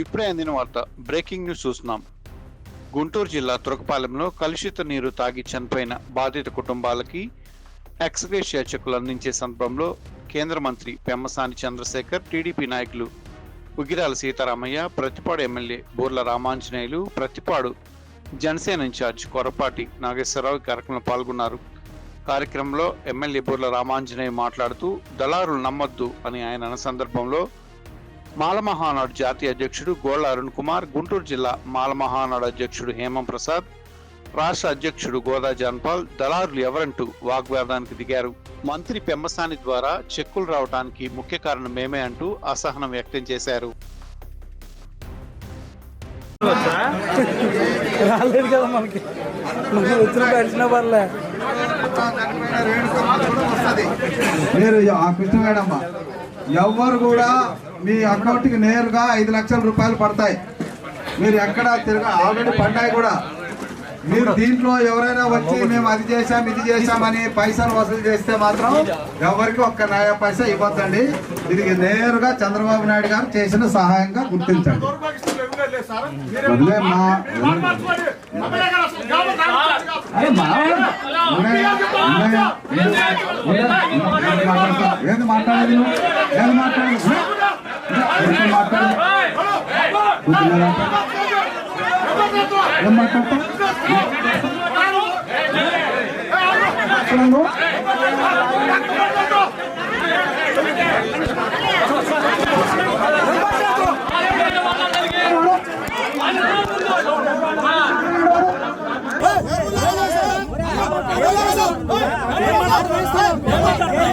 ఇప్పుడే అందిన వార్త బ్రేకింగ్ న్యూస్ చూస్తున్నాం. గుంటూరు జిల్లా తురకపాలెంలో కలుషిత నీరు తాగి చనిపోయిన బాధిత కుటుంబాలకి ఎక్స్గ్రేషియా చెక్కులు అందించే సందర్భంలో కేంద్ర మంత్రి పెమ్మసాని చంద్రశేఖర్ టీడీపీ నాయకులు ఉగిరాల సీతారామయ్య ప్రతిపాడు ఎమ్మెల్యే బూర్ల రామాంజనేయులు ప్రతిపాడు జనసేన ఇన్ఛార్జ్ కొరపాటి నాగేశ్వరరావు కార్యక్రమంలో పాల్గొన్నారు. కార్యక్రమంలో ఎమ్మెల్యే బూర్ల రామాంజనేయ మాట్లాడుతూ దళారులు నమ్మొద్దు అని ఆయన అన్న సందర్భంలో మాలమహానాడు జాతీయ అధ్యక్షుడు గోళ్ళ అరుణ్ కుమార్ గుంటూరు జిల్లా మాలమహానాడు అధ్యక్షుడు హేమం ప్రసాద్ రాష్ట్ర అధ్యక్షుడు గోదా జాన్పాల్ దళారులు ఎవరంటూ వాగ్వాదానికి దిగారు. మంత్రి పెమ్మసాని ద్వారా చెక్కులు రావడానికి ముఖ్య కారణం మేమే అంటూ అసహనం వ్యక్తం చేశారు. రాలేదు కదా మనకి. మనకి వచ్చిన పెన్షన్ పర్లే. మీరు ఆ కృష్ణ మేడమ్మ. ఎవ్వరు కూడా మీ అకౌంట్కి నేరుగా ఐదు లక్షల రూపాయలు పడతాయి మీరు ఎక్కడ తిరగ ఆల్రెడీ పడ్డాయి కూడా మీరు దీంట్లో ఎవరైనా వచ్చి మేము అది చేశాం ఇది చేశామని పైసలు వసూలు చేస్తే మాత్రం ఎవరికి ఒక్క న్యాయ పైసా ఇవ్వద్దండి ఇది నేరుగా చంద్రబాబు నాయుడు గారు చేసిన సహాయంగా గుర్తించండి. ఉన్నాయా? ఏంది మాట్లాడేది నువ్వు? ఏంది మాట్లాడేది? ఉన్నా? ఉన్నా? ఏంది మాట్లాడేది? కూర్చున్నారా? ఏం మాట్లాడతావు? అసలు నువ్వు? ఏం